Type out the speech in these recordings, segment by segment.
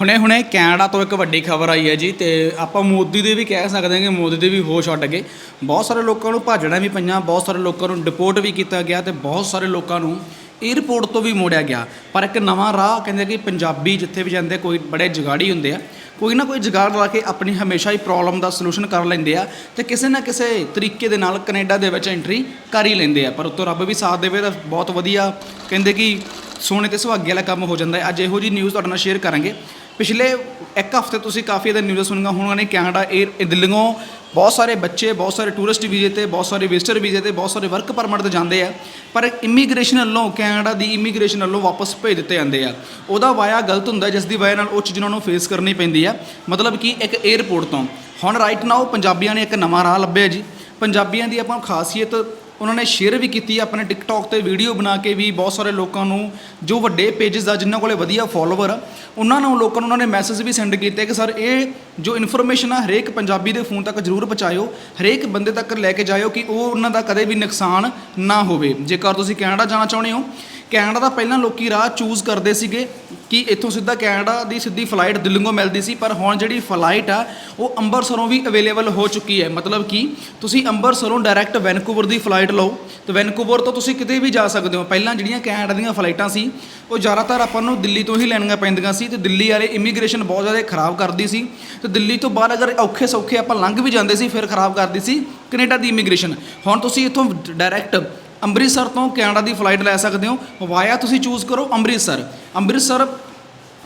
ਹੁਣੇ-ਹੁਣੇ Canada ਤੋਂ ਇੱਕ ਵੱਡੀ ਖਬਰ ਆਈ ਹੈ ਜੀ ਤੇ ਆਪਾਂ ਮੋਦੀ ਦੇ ਵੀ ਕਹਿ ਸਕਦੇ ਹਾਂ ਕਿ ਮੋਦੀ ਦੇ ਵੀ ਹੋਸ਼ ਉੱਡ ਗਏ। ਬਹੁਤ ਸਾਰੇ ਲੋਕਾਂ ਨੂੰ ਭਾਜੜਾਂ ਵੀ ਪਈਆਂ, ਬਹੁਤ ਸਾਰੇ ਲੋਕਾਂ ਨੂੰ ਡਿਪੋਰਟ ਵੀ ਕੀਤਾ ਗਿਆ ਤੇ ਬਹੁਤ ਸਾਰੇ ਲੋਕਾਂ ਨੂੰ ਏਅਰਪੋਰਟ ਤੋਂ ਵੀ ਮੋੜਿਆ ਗਿਆ। ਪਰ ਇੱਕ ਨਵਾਂ ਰਾਹ ਕਹਿੰਦੇ ਕਿ ਪੰਜਾਬੀ ਜਿੱਥੇ ਵੀ ਜਾਂਦੇ ਕੋਈ ਬੜੇ ਜਗਾੜੀ ਹੁੰਦੇ ਆ, ਕੋਈ ਨਾ ਕੋਈ ਜਗਾੜ ਲਾ ਕੇ ਆਪਣੀ ਹਮੇਸ਼ਾ ਹੀ ਪ੍ਰੋਬਲਮ ਦਾ ਸੋਲੂਸ਼ਨ ਕਰ ਲੈਂਦੇ ਆ ਤੇ ਕਿਸੇ ਨਾ ਕਿਸੇ ਤਰੀਕੇ ਦੇ ਨਾਲ ਕੈਨੇਡਾ ਦੇ ਵਿੱਚ ਐਂਟਰੀ ਕਰ ਹੀ ਲੈਂਦੇ ਆ। ਪਰ ਉੱਤੋਂ ਰੱਬ ਵੀ ਸਾਥ ਦੇਵੇ ਤਾਂ ਬਹੁਤ ਵਧੀਆ, ਕਹਿੰਦੇ ਕਿ ਸੋਨੇ ਤੇ ਸੁਹਾਗੇ ਵਾਲਾ ਕੰਮ ਹੋ ਜਾਂਦਾ ਹੈ। ਅੱਜ ਇਹੋ ਜੀ ਨਿਊਜ਼ ਤੁਹਾਡੇ ਨਾਲ ਸ਼ੇਅਰ ਕਰਾਂਗੇ। ਪਿਛਲੇ ਇੱਕ ਹਫ਼ਤੇ ਤੁਸੀਂ ਕਾਫੀ ਇਹਦਾ ਨਿਊਜ਼ ਸੁਣੀਆਂ ਹੋਣਗੀਆਂ ਨੇ, ਕੈਨੇਡਾ 에ਅਰ ਦਿੱਲੀੋਂ ਬਹੁਤ ਸਾਰੇ ਬੱਚੇ, ਬਹੁਤ ਸਾਰੇ ਟੂਰਿਸਟ ਵੀਜ਼ੇ ਤੇ, ਬਹੁਤ ਸਾਰੇ ਵਿਜ਼ਟਰ ਵੀਜ਼ੇ ਤੇ, ਬਹੁਤ ਸਾਰੇ ਵਰਕ ਪਰਮਿਟ ਤੇ ਜਾਂਦੇ ਆ। ਪਰ ਇਮੀਗ੍ਰੇਸ਼ਨ ਵੱਲੋਂ ਕੈਨੇਡਾ ਦੀ ਇਮੀਗ੍ਰੇਸ਼ਨ ਵੱਲੋਂ ਵਾਪਸ ਭੇਜ ਦਿੱਤੇ ਜਾਂਦੇ ਆ। ਉਹਦਾ ਵਾਇਆ ਗਲਤ ਹੁੰਦਾ ਜਿਸ ਦੀ ਵਜ੍ਹਾ ਨਾਲ ਉਹ ਚੀਜ਼ ਉਹਨਾਂ ਨੂੰ ਫੇਸ ਕਰਨੀ ਪੈਂਦੀ ਆ। ਮਤਲਬ ਕਿ ਇੱਕ 에ਅਰਪੋਰਟ ਤੋਂ। ਹੁਣ ਰਾਈਟ ਨਾਓ ਪੰਜਾਬੀਆਂ ਨੇ ਇੱਕ ਨਵਾਂ ਰਾਹ ਲੱਭਿਆ ਜੀ। ਪੰਜਾਬੀਆਂ ਦੀ ਆਪਾਂ ਖਾਸੀਅਤ ਉਹਨਾਂ ਨੇ ਸ਼ੇਅਰ ਵੀ ਕੀਤੀ, ਆਪਣੇ ਟਿਕਟੌਕ ਤੇ ਵੀਡੀਓ ਬਣਾ ਕੇ ਵੀ ਬਹੁਤ ਸਾਰੇ ਲੋਕਾਂ ਨੂੰ, ਜੋ ਵੱਡੇ ਪੇजेस ਆ, ਜਿਨ੍ਹਾਂ ਕੋਲੇ ਵਧੀਆ ਫਾਲੋਅਰ ਆ, ਉਹਨਾਂ ਨੂੰ ਲੋਕਾਂ ਨੂੰ ਉਹਨਾਂ ਨੇ ਮੈਸੇਜ ਵੀ ਸੈਂਡ ਕੀਤੇ ਕਿ ਸਰ ਇਹ ਜੋ ਇਨਫੋਰਮੇਸ਼ਨ ਆ, ਹਰੇਕ ਪੰਜਾਬੀ ਦੇ ਫੋਨ ਤੱਕ ਜ਼ਰੂਰ ਪਹੁੰਚਾਇਓ, ਹਰੇਕ ਬੰਦੇ ਤੱਕ ਲੈ ਕੇ ਜਾਇਓ ਕਿ ਉਹ ਉਹਨਾਂ ਦਾ ਕਦੇ ਵੀ ਨੁਕਸਾਨ ਨਾ ਹੋਵੇ। ਜੇਕਰ ਤੁਸੀਂ ਕੈਨੇਡਾ ਜਾਣਾ ਚਾਹੁੰਦੇ ਹੋ ਕੈਨੇਡਾ ਦਾ ਪਹਿਲਾਂ ਲੋਕੀ ਰਾਹ ਚੂਜ਼ ਕਰਦੇ ਸੀਗੇ ਕਿ ਇੱਥੋਂ ਸਿੱਧਾ ਕੈਨੇਡਾ ਦੀ ਸਿੱਧੀ ਫਲਾਈਟ ਦਿੱਲੀੋਂ ਮਿਲਦੀ ਸੀ, ਪਰ ਹੁਣ ਜਿਹੜੀ ਫਲਾਈਟ ਆ, ਉਹ ਅੰਬਰਸਰੋਂ ਵੀ ਅਵੇਲੇਬਲ ਹੋ ਚੁੱਕੀ ਹੈ। ਮਤਲਬ ਕਿ ਤੁਸੀਂ ਅੰਬਰਸਰੋਂ ਡਾਇਰੈਕਟ ਵੈਨਕੂਵਰ ਦੀ ਫਲਾਈਟ ਲਓ। ਤੇ ਵੈਨਕੂਵਰ ਤੋਂ ਤੁਸੀਂ ਕਿਤੇ ਵੀ ਜਾ ਸਕਦੇ ਹੋ। ਪਹਿਲਾਂ ਜਿਹੜੀਆਂ ਕੈਨੇਡਾ ਦੀਆਂ ਫਲਾਈਟਾਂ ਸੀ, ਉਹ ਜ਼ਿਆਦਾਤਰ ਆਪਾਂ ਨੂੰ ਦਿੱਲੀ ਤੋਂ ਹੀ ਲੈਣੀਆਂ ਪੈਂਦੀਆਂ ਸੀ ਤੇ ਦਿੱਲੀ ਵਾਲੇ ਇਮੀਗ੍ਰੇਸ਼ਨ ਬਹੁਤ ਜ਼ਿਆਦਾ ਖਰਾਬ ਕਰਦੀ ਸੀ। ਤੇ ਦਿੱਲੀ ਤੋਂ ਬਾਅਦ ਅਗਰ ਔਖੇ ਸੌਖੇ ਆਪਾਂ ਲੰਘ ਵੀ ਜਾਂਦੇ ਸੀ, ਫਿਰ ਖਰਾਬ ਕਰਦੀ ਸੀ ਕੈਨੇਡਾ ਦੀ ਇਮੀਗ੍ਰੇਸ਼ਨ ਹੁਣ ਤੁਸੀਂ ਇੱਥੋਂ ਡਾਇਰੈਕਟ ਅੰਮ੍ਰਿਤਸਰ ਤੋਂ ਕੈਨੇਡਾ ਦੀ ਫਲਾਈਟ ਲੈ ਸਕਦੇ ਹੋ। ਵਾਇਆ ਤੁਸੀਂ ਚੂਜ਼ ਕਰੋ ਅੰਮ੍ਰਿਤਸਰ। ਅੰਮ੍ਰਿਤਸਰ,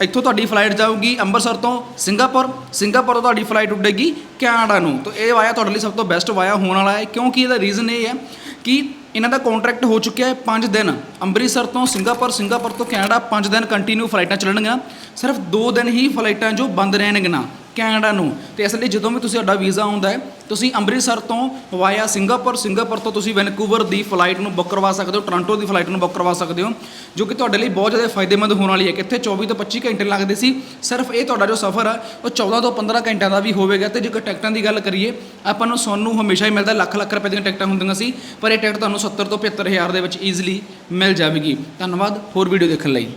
ਇੱਥੋਂ ਤੁਹਾਡੀ ਫਲਾਈਟ ਜਾਊਗੀ ਅੰਮ੍ਰਿਤਸਰ ਤੋਂ ਸਿੰਗਾਪੁਰ। ਸਿੰਗਾਪੁਰ ਤੋਂ ਤੁਹਾਡੀ ਫਲਾਈਟ ਉੱਡੇਗੀ ਕੈਨੇਡਾ ਨੂੰ। ਤਾਂ ਇਹ ਵਾਇਆ ਤੁਹਾਡੇ ਲਈ ਸਭ ਤੋਂ ਬੈਸਟ ਵਾਇਆ ਹੋਣ ਵਾਲਾ ਹੈ। ਕਿਉਂਕਿ ਇਹਦਾ ਰੀਜ਼ਨ ਇਹ ਹੈ ਕਿ ਇਹਨਾਂ ਦਾ ਕੰਟਰੈਕਟ ਹੋ ਚੁੱਕਿਆ ਹੈ 5 ਦਿਨ। ਅੰਮ੍ਰਿਤਸਰ ਤੋਂ ਸਿੰਗਾਪੁਰ ਸਿੰਗਾਪੁਰ ਤੋਂ ਕੈਨੇਡਾ 5 ਦਿਨ ਕੰਟੀਨਿਊ ਫਲਾਈਟਾਂ ਚੱਲਣਗੀਆਂ। ਸਿਰਫ 2 ਦਿਨ ਹੀ ਫਲਾਈਟਾਂ ਜੋ ਬੰਦ ਰਹਿਣਗੀਆਂ। ਕੈਨੇਡਾ ਨੂੰ। ਤੇ ਇਸ ਲਈ ਜਦੋਂ ਵੀ ਤੁਸੀਂ ਤੁਹਾਡਾ ਵੀਜ਼ਾ ਆਉਂਦਾ ਹੈ, ਤੁਸੀਂ ਅੰਮ੍ਰਿਤਸਰ ਤੋਂ ਵਾਇਆ ਸਿੰਗਾਪੁਰ ਸਿੰਗਾਪੁਰ ਤੋਂ ਤੁਸੀਂ ਵੈਨਕੂਵਰ ਦੀ ਫਲਾਈਟ ਨੂੰ ਬੁੱਕ ਕਰਵਾ ਸਕਦੇ ਹੋ, ਟੋਰਾਂਟੋ ਦੀ ਫਲਾਈਟ ਨੂੰ ਬੁੱਕ ਕਰਵਾ ਸਕਦੇ ਹੋ, ਜੋ ਕਿ ਤੁਹਾਡੇ ਲਈ ਬਹੁਤ ਜ਼ਿਆਦਾ ਫਾਇਦੇਮੰਦ ਹੋਣ ਵਾਲੀ ਹੈ ਕਿ ਇੱਥੇ 24 ਤੋਂ 25 ਘੰਟੇ ਲੱਗਦੇ ਸੀ। ਸਿਰਫ ਇਹ ਤੁਹਾਡਾ ਜੋ ਸਫ਼ਰ ਆ, ਉਹ 14 ਤੋਂ 15 ਘੰਟਿਆਂ ਦਾ ਵੀ ਹੋਵੇਗਾ। ਤੇ ਜੇਕਰ ਟਿਕਟਾਂ ਦੀ ਗੱਲ ਕਰੀਏ, ਆਪਾਂ ਨੂੰ ਸੋਨੂੰ ਹਮੇਸ਼ਾ ਹੀ ਮਿਲਦਾ ਲੱਖ ਲੱਖ ਰੁਪਏ ਦੀਆਂ ਟਿਕਟਾਂ ਹੁੰਦੀਆਂ ਸੀ, ਪਰ ਇਹ ਟਿਕਟ ਤੁਹਾਨੂੰ 70 ਤੋਂ 75 ਹਜ਼ਾਰ ਦੇ ਵਿੱਚ ਈਜ਼ੀਲੀ ਮਿਲ ਜਾਵੇਗੀ। ਧੰਨਵਾਦ, ਹੋਰ ਵੀਡੀਓ ਦੇਖਣ ਲਈ।